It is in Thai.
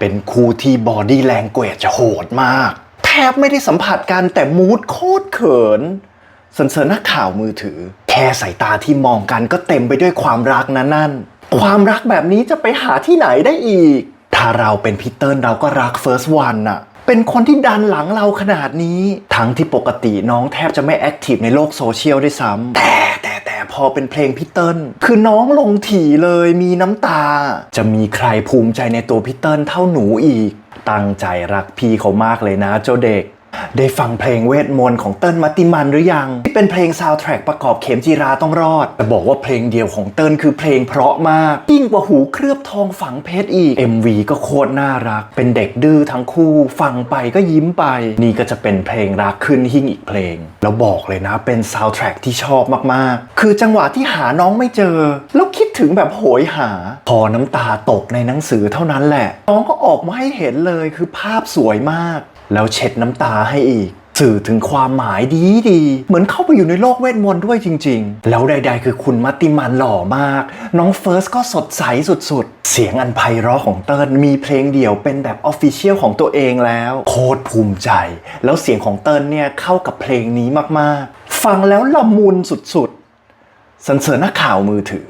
เป็นคู่ที่บอดี้แลงเกจโหดมาก แทบไม่ได้สัมผัสกันแต่มูดโคตรเขินสันเสริญนักข่าวมือถือ แค่สายตาที่มองกันก็เต็มไปด้วยความรักนะนั่น ความรักแบบนี้จะไปหาที่ไหนได้อีก ถ้าเราเป็นพีเตอร์เราก็รักเฟิร์สวันน่ะเป็นคนที่ดันหลังเราขนาดนี้ ทั้งที่ปกติน้องแทบจะไม่แอคทีฟในโลกโซเชียลด้วยซ้ำแต่ พอเป็นเพลงพี่เติ้ลคือน้องลงถี่เลยมีน้ำตา จะมีใครภูมิใจในตัวพี่เติ้ลเท่าหนูอีก ตั้งใจรักพี่เขามากเลยนะเจ้าเด็ก ได้ฟังเพลงเวทมนต์ของเติ้ลมัติมันหรือยัง ที่เป็นเพลงซาวด์แทร็กประกอบเข็มจีราต้องรอด แต่บอกว่าเพลงเดียวของเติ้ลคือเพลงเพราะมาก ยิ่งกว่าหูเคลือบทองฝังเพชรอีก MV ก็โคตรน่ารัก เป็นเด็กดื้อทั้งคู่ ฟังไปก็ยิ้มไป นี่ก็จะเป็นเพลงรักขึ้นหิ่งอีกเพลง แล้วบอกเลยนะเป็นซาวด์แทร็กที่ชอบมากๆ คือจังหวะที่หาน้องไม่เจอ แล้วคิดถึงแบบโหยหา พอน้ำตาตกในหนังสือเท่านั้นแหละ น้องก็ออกมาให้เห็นเลยคือภาพสวยมาก แล้วเช็ดน้ำตาให้อีก สื่อถึงความหมายดีดีเหมือนเข้าไปอยู่ในโลกเวทมนต์ด้วยจริง ๆ แล้วใด ๆ คือคุณมัตติมันหล่อมาก น้องเฟิร์สก็สดใสสุดๆ เสียงอันไพเราะของเติ้ลมีเพลงเดี่ยวเป็นแบบออฟฟิเชียลของตัวเองแล้ว โคตรภูมิใจ แล้วเสียงของเติ้ลเนี่ยเข้ากับเพลงนี้มากๆ ฟังแล้วละมุนสุดๆสันเสริญนักข่าวมือถือ